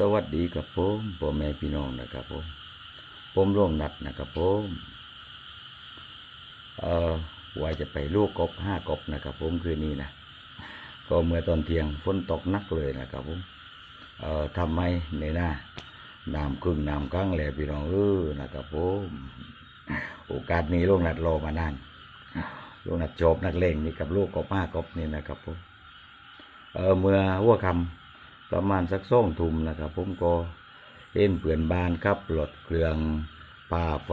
สวัสดีครับผมพ่อแม่พี่น้องนะครับผมผมร่วงนัดนะครับผมเอ่อว่าจะไปลูกกบห้ากบนะครับผมคืนนี้นะก็เมื่อตอนเที่ยงฝนตกหนักเลยนะครับผมเอ่อทำให้ในหน้าน้ำครึ่งน้ำกลางแหละพี่น้องเออนะครับผมโอกาสนี้ลูกนัดรอมานานลูกนัดจบนักเลงนี่กับลูกกบห้ากบนี่นะครับผมเออเมื่อหัวคำ ประมาณสักสองทุ่มนะครับ ผมก็เห็นเปื่อนบานครับรถเครื่องป่าไฟ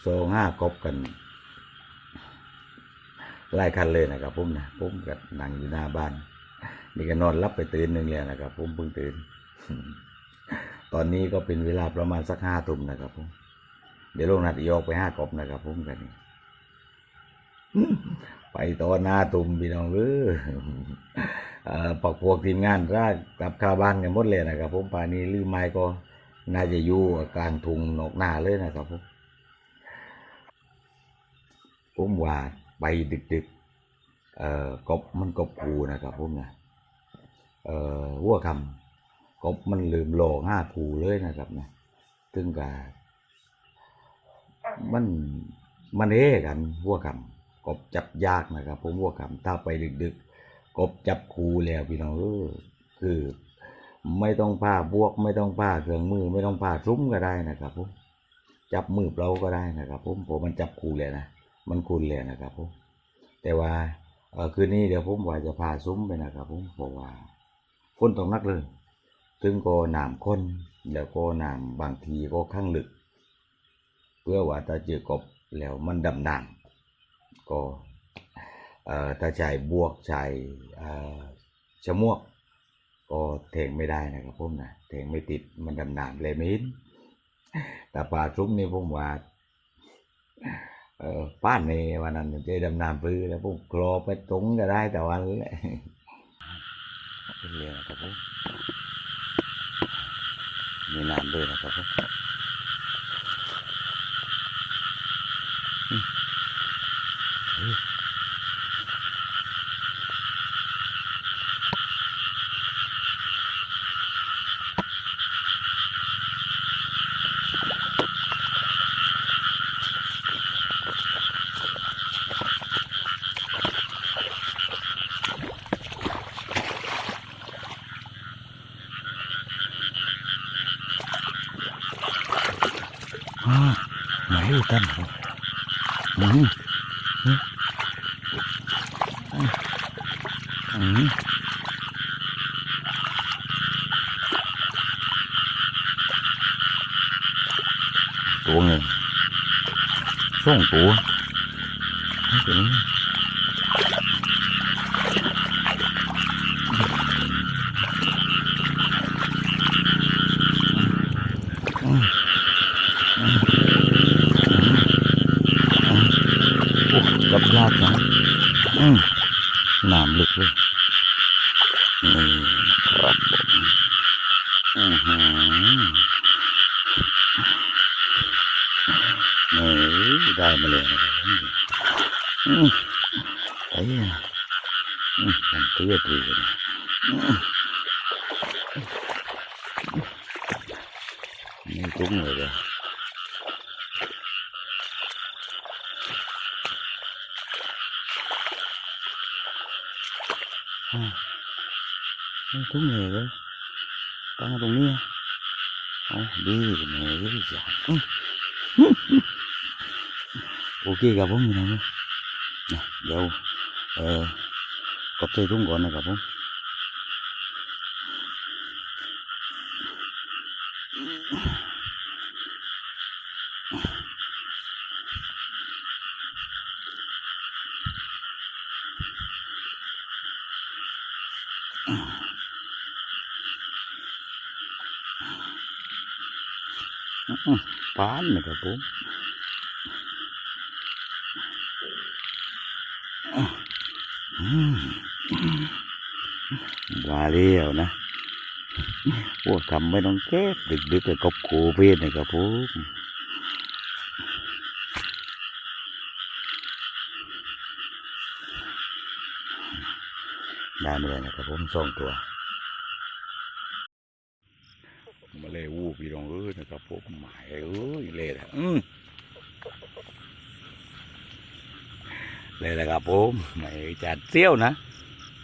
โซห้ากบกันหลายคันเลยนะครับผมนะผมก็นั่งอยู่หน้าบ้าน นี่ก็นอนรับไปตื่นหนึ่งเลยนะครับ ผมเพิ่งตื่น ตอนนี้ก็เป็นเวลาประมาณสักห้าทุ่มนะครับผมเดี๋ยวลงนัดอีออกไปห้ากบนะครับผมกันนี่ ไปตอนหน้าตุ่มพี่น้องเออเอ่อปักพวกทีมงานรากกลับคาบ้านกันหมดเลยนะครับ ผมป่านนี้ลืมไม้ก็น่าจะอยู่กลางทุ่งนอกหน้าเลยนะครับผมผมว่าไปดึกๆเอ่อกบมันกบคูนะครับผมนะเอ่อวัวคำกบมันลืมโลห้าคูเลยนะครับนะถึงกับมันมันเอกันวัวคำ กบจับยากนะครับ ผมวัวคำถ้าไปดึกๆ กบจับคูแล้วพี่น้องเออคือ ไม่ต้องผ้าบวก ไม่ต้องผ้าเครื่องมือ ไม่ต้องผ้าซุ้มก็ได้นะครับผมจับมือเปล่าก็ได้นะครับผมผมมันจับคูเลยนะมันคุนเลยนะครับผมแต่ว่าเออคืนนี้เดี๋ยวผมว่าจะพาซุ้มไปนะครับผมเพราะว่าฝนตกนักเลยถึงก็หน้ำข้นแล้วก็หน้ำบางทีก็ข้างลึก เพื่อว่าถ้าเจอกบแล้วมันดำน้ำ ก็เอ่อถ้าใช้บวกใช้เอ่อชะมวก ก็เทงไม่ได้นะครับผมนะเทงไม่ติดมันดำหน้ำเลยม่เห็นแต่ปลาซุ้มนี่ผมว่าป้านในวันนั้นมันจะดำน้ำพื้นแล้วผมกรอไปตรงก็ได้แต่วันแหละเป็นเรื่องนะครับผมมีน้ำด้วยนะครับผมอืมเฮ้ย อ่าไหนอยู่กันครับอืมอืมอืม ตัวหนึ่งสองตัวนี่ตัวนี้อืมโอ้กับยากจังอืมน้ำลึกเลยนี่ครับผมอือหือนี่ได้มาเลยนะครับอืมไอ้เนี่ยอืมมันเตี้ยตีเลยอืม นี่ตุ้งเลยเลยอ่าไม่ทุกเหนื่อยเลยตั้งตรงนี้เอาดีเหนื่อยเลยจ้ะอืมอืมอืมโอเคครับผมพี่น้องนะเดี๋ยวเอ่อกดใส่ถุงก่อนนะครับผมอืม ปานนะครับผมอืมว่าเลี้ยวนะพวกทำไม่ต้องแก้ดึกดึกๆกับกบโคเวดนะครับผมได้มาเลยนะครับผมสองตัว นะครับผมหมายเอ้ยเลยนะอืมเลยนะครับผมไม่จัดเซี่ยวนะ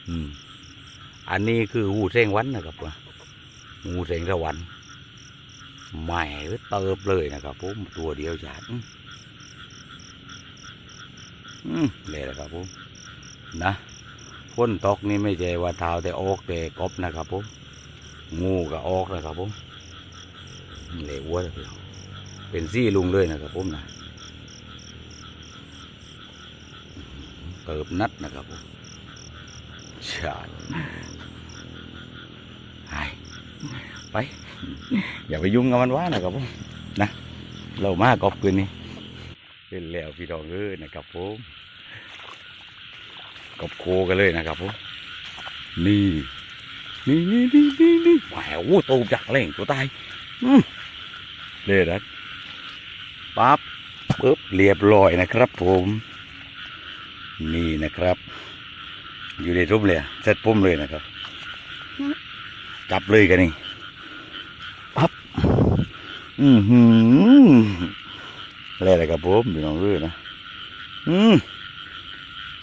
อืม อันนี้คือหูเส้งวันนะครับว่าหูเส้งสวรรค์ใหม่เติบเลยนะครับผมตัวเดียวจัดอืมอืมเลยนะครับผมนะพ้นตกนี่ไม่ใช่ว่าเท้าแต่ออกแต่กบนะครับผมงูก็ออกนะครับผม เหลววัวเลยพี่น้องเป็นซี่ลุงเลยนะครับผมนะเติบนัดนะครับผมชาดหายไป อย่าไปยุ่งกับมันว่านะครับผมนะ เรามากอบคืนนี้เป็นแล้วพี่ดองเอ้ยนะครับผมกอบโคกันเลยนะครับผมนี่นี่นี่นี่นี่แหววตูมจากเล่งตัวตายอืม เลยนะปั๊บปึ๊บเรียบร้อยนะครับผม นี่นะครับ อยู่ในรูปเลยเสร็จปุ่มเลยนะครับ จับเลยกันนี่ปั๊บอือหืออะไรล่ะครับผมพี่น้องเอ้ยนะอืม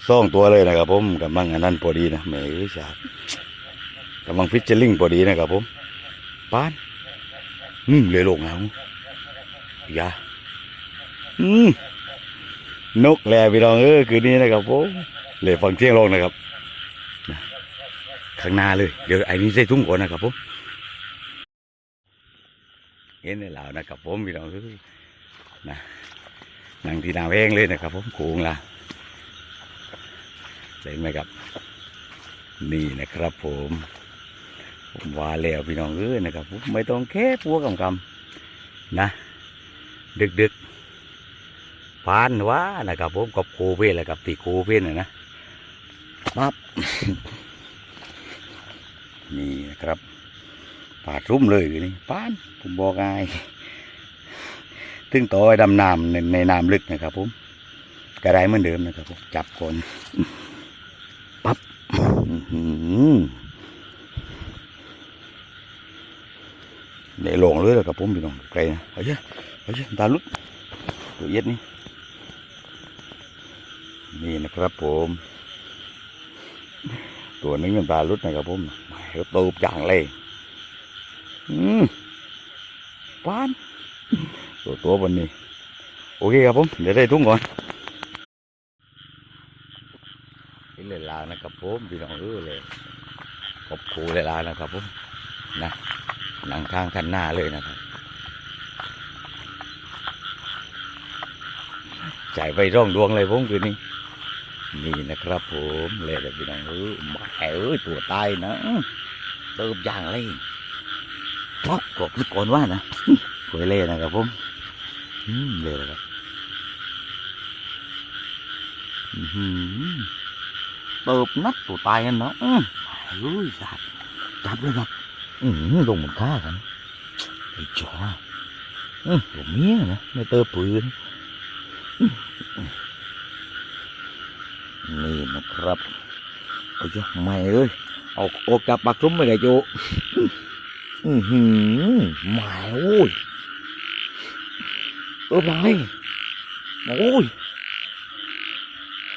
สองตัวเลยนะครับผมกำลังอันนั้นพอดีนะแหม่เอ้ยชาดกำลังฟิชเชอร์ลิงพอดีนะครับผมป้านอืมเลยลงเอาอ ยาอืมนกแลพี่น้องเอ้ยคืนนี้นะครับผมเลยฟังเที่ยงลงนะครับข้างหน้าเลย เดี๋ยวไอ้นี่ใส่ทุ่งก่อนนะครับผมเห็นในลาวนะครับผมพี่น้องเอ้ยนะนั่งที่นาแวงเลยนะครับผมโค้งละเห็นไหมครับ นี่นะครับผมผมว่าแล้วพี่น้องเอ้ยนะครับผมไม่ต้องแค่ปัวกำกำนะ ดึกดึกๆพานว่านะครับผมกับโคเพ่นแหละกับตีโคเพ่นนะนะปั๊บนี่นะครับปาดรุ่มเลยคือนี่ปานผมบอกไงถึงต่อไอ้ดำน้ำในในน้ำลึกนะครับผมกระไดเหมือนเดิมนะครับผมจับก่อนปั๊บ อื้อหือได้ลงเลยแล้วครับผมพี่น้องไกลนะเอาเยอะเอาเยอะตาลุดตัวเย็ดนี่นี่นะครับผม ตัวนึงเป็นปลาลุดนะครับผมเดี๋ยวตูบอย่างเลยอืมปาน ตัวตัวบนนี้ โอเคครับผม เดี๋ยวได้ทุ่งก่อนนี่เลยลานะครับผมพี่น้องเออเลยขอบครูเลยลานะครับผม นะ นั่งข้างคันหน้าเลยนะครับ จ่ายไปร่องดวงเลยผมคืนนี้ นี่นะครับผมเลยแบบพี่น้องเออมาเอ้ยตัวตายนะเติมอย่างเลยป๊อกกบก่อนว่านะสวยเลยนะครับผมอืมเลยครับอื้อหือเติบนัดตัวตายกันเนาะอือเอ้ยจับจับเลยครับ อืมลงมือนฆ่ากันไอ้จ๋ออืมตัวเมียนะไม่เติบปืนนี่นะครับโอ้ยไม่เอ้ยเอาโอกลับปักซุ้มไม่ได้โจอือหือหมายโอ้ยเออไปโอ้ย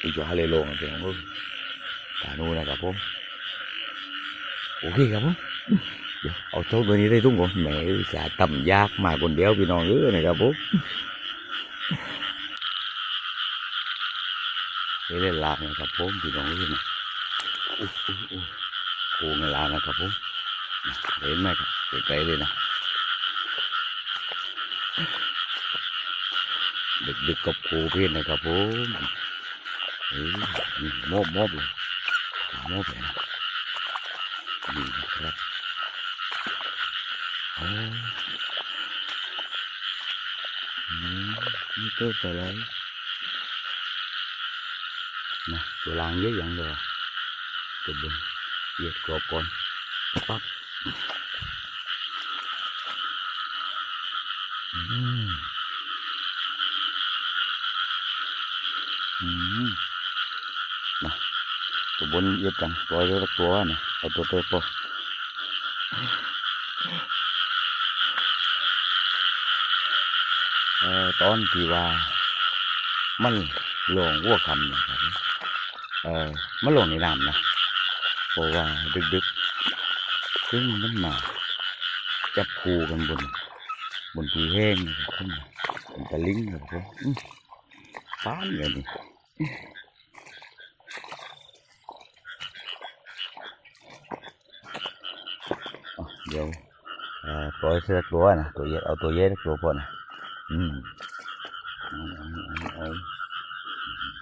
อีกอะไรลงเพียงเอ้ยตาน่นะครับผมโอเคครับผม เดี๋ยวเอาโชคตัวนี้ได้ทุ่งก่อนแหมจะต่ำยากมาคนเดียวพี่น้องเอ้ยนะครับผมเล่นลากนะครับผมพี่น้องเล่นนะอุ๊ยอุ๊ยอุ๊ยโค้งในลากนะครับผมเห็นไหมครับไกลๆเลยนะดึกๆกับโคเพื่อนนะครับผมเฮ้ยมอบมอบเลยมอบเลยนะนี่นะครับ นี่ตัวไปเลนะตัวลางเยอะอย่างเดียวตัวบนเหยียดกรอบก่อนปั๊บอืมอืมนะตัวบนเหยียดจังปล่อยตัวตัวนะเอาตัวเตัวปอ ตอนที่ว่ามันหลงวัวคำนะครับเออมันหลงในน้ำนะเพราะว่าดึกๆซึ่งมันมาจับคูกันบน บนที่แห้งนะครับขึ้นมาเป็นตะลิงนะครับอื้อป้านเลยนี่เดี๋ยวเออปล่อยเสื้อตัวนะตัวเยอะเอาตัวเยอะตัวพอนะอืมเอาเอาเอาเอาอืม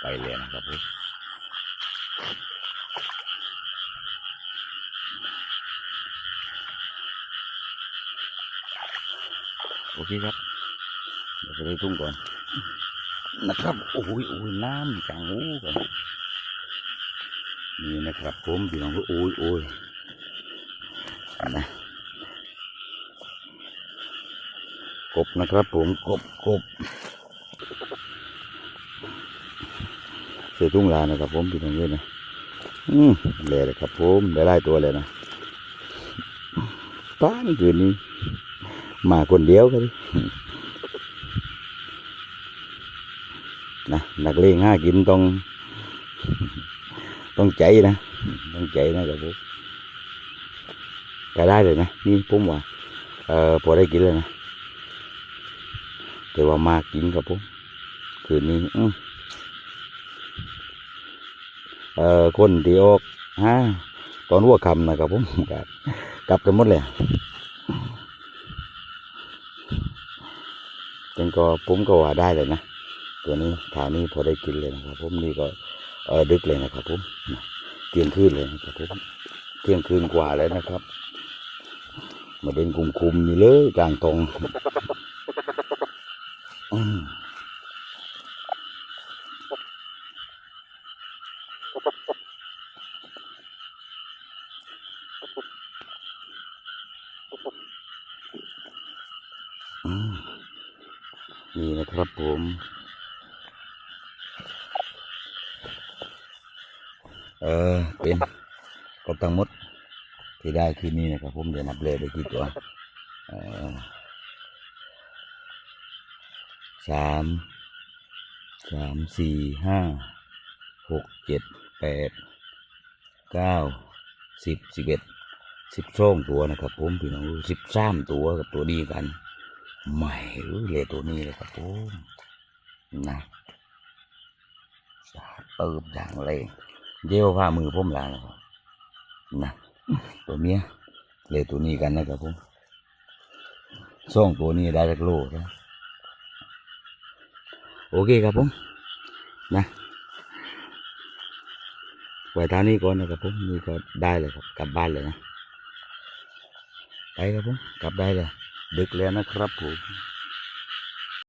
ไปเลยนะครับผมโอเคครับเดี๋ยวไปดูทุ่งก่อนนะครับโอ้ยโอ้ยน้ำจังหูกันนี่นะครับผมพี่น้องก็โอ้ยโอ้ยนะกบนะครับผมกบกบ เสือทุ่งลานะครับ ผมพี่น้องเลยนะอืมเลยเลยครับ ผมได้ไล่ตัวเลยนะป้านคืนนี้มาคนเดียวกันนะนักเลงห้ากินต้อง ต้องใจนะ ต้องใจนะครับผมก็ได้เลยนะ นี่ผมว่าเออพอได้กินเลยนะ แต่ว่ามากินครับผมคืนนี้อื เออคนที่ออกฮะตอนหัวคำนะครับผมครับกลับกันหมดเลยจังก็ผมก็ว่าได้เลยนะ ตัวนี้ฐานนี้พอได้กินเลยนะครับผมนี่ก็เออดึกเลยนะครับผมเที่ยงคืนเลยนะครับผมเที่ยงคืนกว่าแล้วนะครับ มาเป็นกลุ่มคุมๆนี่เลยกลางตรงอืมอืมนี่นะ ครับผม เออ เป็นกบทั้งหมด ที่ได้คืนนี้นะครับผมเดี๋ยวนับเลยได้กี่ตัวสามสามสี่ห้าหกเจ็ดแปดเก้าสิบสิบเอ็ดสิบสองตัวนะครับผมพี่น้องสิบสามตัวกับตัวนี้กัน ใหม่เออเลยตัวนี้เลยครับผมนะสาดเติมอย่างเลยเดี๋ยวผ้ามือผมลาแล้วครับนะตัวเมียเลยตัวนี้กันนะครับผมส่องตัวนี้ได้จากโลนะโอเคครับผมนะไว้ท่านี้ก่อนนะครับผมนี่ก็ได้เลยครับกลับบ้านเลยนะไปครับผมกลับได้เลย ดึกแล้วนะครับผม